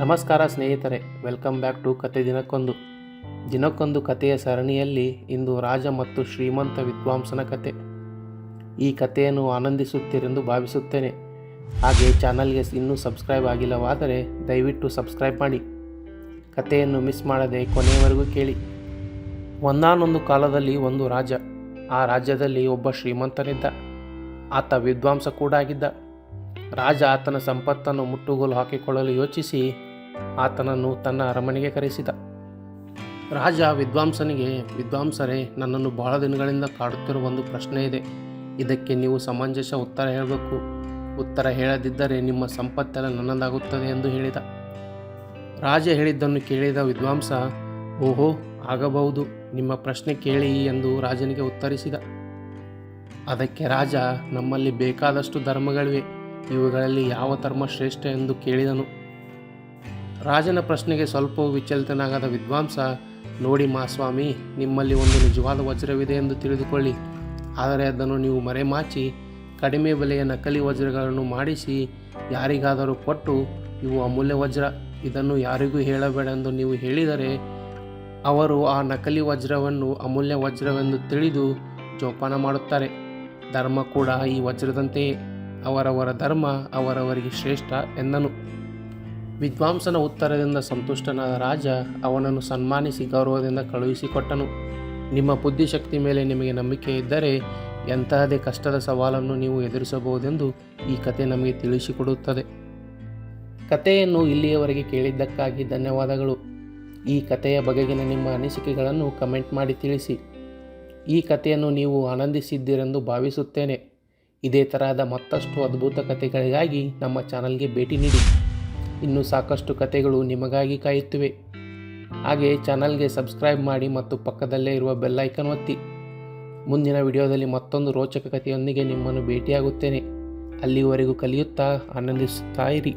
ನಮಸ್ಕಾರ ಸ್ನೇಹಿತರೆ welcome back to ಕತೆ ದಿನಕ್ಕೊಂದು. ದಿನಕ್ಕೊಂದು ಕಥೆಯ ಸರಣಿಯಲ್ಲಿ ಇಂದು ರಾಜ ಮತ್ತು ಶ್ರೀಮಂತ ವಿದ್ವಾಂಸನ ಕತೆ ಈ ಕಥೆಯನ್ನು ಆನಂದಿಸುತ್ತೀರೆಂದು ಭಾವಿಸುತ್ತೇನೆ. ಹಾಗೆ ಚಾನಲ್ಗೆ ಇನ್ನೂ ಸಬ್ಸ್ಕ್ರೈಬ್ ಆಗಿಲ್ಲವಾದರೆ ದಯವಿಟ್ಟು ಸಬ್ಸ್ಕ್ರೈಬ್ ಮಾಡಿ. ಕಥೆಯನ್ನು ಮಿಸ್ ಮಾಡದೆ ಕೊನೆಯವರೆಗೂ ಕೇಳಿ. ಒಂದಾನೊಂದು ಕಾಲದಲ್ಲಿ ಒಂದು ರಾಜ, ಆ ರಾಜ್ಯದಲ್ಲಿ ಒಬ್ಬ ಶ್ರೀಮಂತನಿದ್ದ. ಆತ ವಿದ್ವಾಂಸ ಕೂಡ ಆಗಿದ್ದ ರಾಜ ಆತನ ಸಂಪತ್ತನ್ನು ಮುಟ್ಟುಗೋಲು ಹಾಕಿಕೊಳ್ಳಲು ಯೋಚಿಸಿ ಆತನನ್ನು ತನ್ನ ಅರಮನೆಗೆ ಕರೆಸಿದ. ರಾಜ ವಿದ್ವಾಂಸನಿಗೆ, ವಿದ್ವಾಂಸರೇ, ನನ್ನನ್ನು ಬಹಳ ದಿನಗಳಿಂದ ಕಾಡುತ್ತಿರುವ ಒಂದು ಪ್ರಶ್ನೆ ಇದೆ. ಇದಕ್ಕೆ ನೀವು ಸಮಂಜಸ ಉತ್ತರ ಹೇಳಬೇಕು. ಉತ್ತರ ಹೇಳದಿದ್ದರೆ ನಿಮ್ಮ ಸಂಪತ್ತೆಲ್ಲ ನನ್ನದಾಗುತ್ತದೆ ಎಂದು ಹೇಳಿದ. ರಾಜ ಹೇಳಿದ್ದನ್ನು ಕೇಳಿದ ವಿದ್ವಾಂಸ, ಓಹೋ, ಆಗಬಹುದು. ನಿಮ್ಮ ಪ್ರಶ್ನೆ ಕೇಳಿ ಎಂದು ರಾಜನಿಗೆ ಉತ್ತರಿಸಿದ. ಅದಕ್ಕೆ ರಾಜ, ನಮ್ಮಲ್ಲಿ ಬೇಕಾದಷ್ಟು ಧರ್ಮಗಳಿವೆ. ಇವುಗಳಲ್ಲಿ ಯಾವ ಧರ್ಮ ಶ್ರೇಷ್ಠ ಎಂದು ಕೇಳಿದನು. ರಾಜನ ಪ್ರಶ್ನೆಗೆ ಸ್ವಲ್ಪ ವಿಚಲಿತನಾಗದ ವಿದ್ವಾಂಸ, ನೋಡಿ ಮಾಸ್ವಾಮಿ ನಿಮ್ಮಲ್ಲಿ ಒಂದು ನಿಜವಾದ ವಜ್ರವಿದೆ ಎಂದು ತಿಳಿದುಕೊಳ್ಳಿ. ಆದರೆ ಅದನ್ನು ನೀವು ಮರೆಮಾಚಿ, ಕಡಿಮೆ ಬೆಲೆಯ ನಕಲಿ ವಜ್ರಗಳನ್ನು ಮಾಡಿಸಿ, ಯಾರಿಗಾದರೂ ಕೊಟ್ಟು, ಇವು ಅಮೂಲ್ಯ ವಜ್ರ, ಇದನ್ನು ಯಾರಿಗೂ ಹೇಳಬೇಡ ಎಂದು ನೀವು ಹೇಳಿದರೆ, ಅವರು ಆ ನಕಲಿ ವಜ್ರವನ್ನು ಅಮೂಲ್ಯ ವಜ್ರವೆಂದು ತಿಳಿದು ಜೋಪಾನ ಮಾಡುತ್ತಾರೆ. ಧರ್ಮ ಕೂಡ ಈ ವಜ್ರದಂತೆಯೇ, ಅವರವರ ಧರ್ಮ ಅವರವರಿಗೆ ಶ್ರೇಷ್ಠ ಎಂದನು ವಿದ್ವಾಂಸನ ಉತ್ತರದಿಂದ ಸಂತುಷ್ಟನಾದ ರಾಜ ಅವನನ್ನು ಸನ್ಮಾನಿಸಿ ಗೌರವದಿಂದ ಕಳುಹಿಸಿಕೊಟ್ಟನು. ನಿಮ್ಮ ಬುದ್ಧಿಶಕ್ತಿ ಮೇಲೆ ನಿಮಗೆ ನಂಬಿಕೆ ಇದ್ದರೆ ಎಂತಹದೇ ಕಷ್ಟದ ಸವಾಲನ್ನು ನೀವು ಎದುರಿಸಬಹುದೆಂದು ಈ ಕತೆ ನಮಗೆ ತಿಳಿಸಿಕೊಡುತ್ತದೆ. ಕಥೆಯನ್ನು ಇಲ್ಲಿಯವರೆಗೆ ಕೇಳಿದ್ದಕ್ಕಾಗಿ ಧನ್ಯವಾದಗಳು. ಈ ಕಥೆಯ ಬಗೆಗಿನ ನಿಮ್ಮ ಅನಿಸಿಕೆಗಳನ್ನು ಕಮೆಂಟ್ ಮಾಡಿ ತಿಳಿಸಿ. ಈ ಕಥೆಯನ್ನು ನೀವು ಆನಂದಿಸಿದ್ದೀರೆಂದು ಭಾವಿಸುತ್ತೇನೆ. ಇದೇ ತರಹದ ಮತ್ತಷ್ಟು ಅದ್ಭುತ ಕಥೆಗಳಿಗಾಗಿ ನಮ್ಮ ಚಾನಲ್ಗೆ ಭೇಟಿ ನೀಡಿ. ಇನ್ನೂ ಸಾಕಷ್ಟು ಕಥೆಗಳು ನಿಮಗಾಗಿ ಕಾಯುತ್ತಿವೆ. ಹಾಗೆ ಚಾನಲ್ಗೆ ಸಬ್ಸ್ಕ್ರೈಬ್ ಮಾಡಿ ಮತ್ತು ಪಕ್ಕದಲ್ಲೇ ಇರುವ ಬೆಲ್ಲೈಕನ್ ಒತ್ತಿ. ಮುಂದಿನ ವಿಡಿಯೋದಲ್ಲಿ ಮತ್ತೊಂದು ರೋಚಕ ಕಥೆಯೊಂದಿಗೆ ನಿಮ್ಮನ್ನು ಭೇಟಿಯಾಗುತ್ತೇನೆ. ಅಲ್ಲಿವರೆಗೂ ಕಲಿಯುತ್ತಾ ಆನಂದಿಸುತ್ತಾ ಇರಿ.